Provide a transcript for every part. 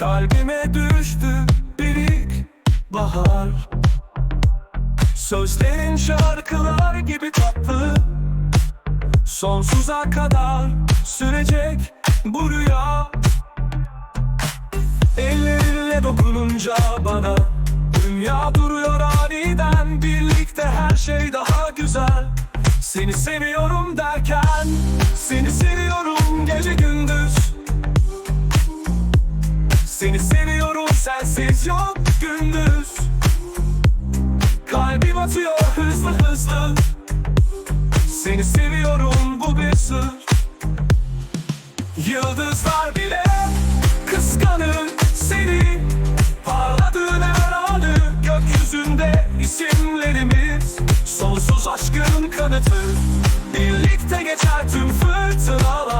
Kalbime düştü bir ilk bahar. Sözlerin şarkılar gibi tatlı. Sonsuza kadar sürecek bu rüya. Ellerinle dokununca bana Dünya duruyor aniden. Birlikte her şey daha güzel. Seni seviyorum derken sensiz yok gündüz. Kalbim atıyor hızlı hızlı. Seni seviyorum bu bir sır. Yıldızlar bile kıskanır seni. Parladığın her anı gökyüzünde isimlerimiz. Sonsuz aşkın kanıtı. Birlikte geçer tüm fırtınalar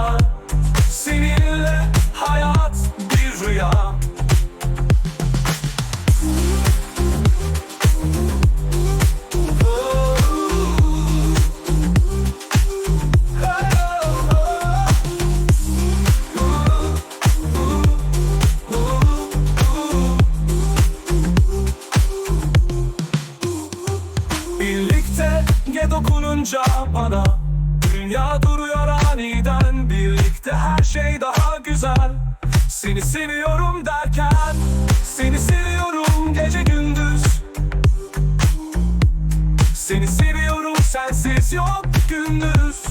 Ge dokununca bana Dünya duruyor aniden. Birlikte her şey daha güzel. Seni seviyorum derken Seni seviyorum gece gündüz. Seni seviyorum sensiz yok gündüz.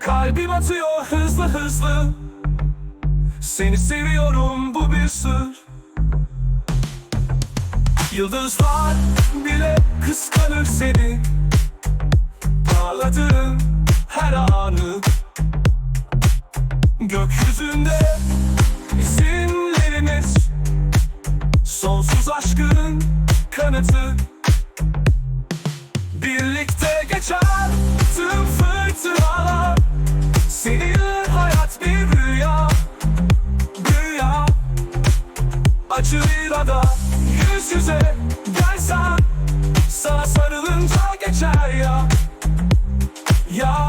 Kalbim atıyor hızlı hızlı. Seni seviyorum bu bir sır Yıldızlar bile kıskanır seni. Parladığın her anı Gökyüzünde isimlerimiz Sonsuz aşkın kanıtı Yüz yüze gelsen Sana sarılınca geçer ya. Ya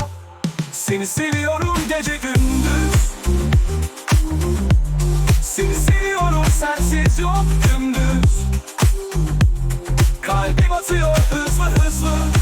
Seni seviyorum gece gündüz. Seni seviyorum sensiz yok gündüz. Kalbim atıyor hızlı hızlı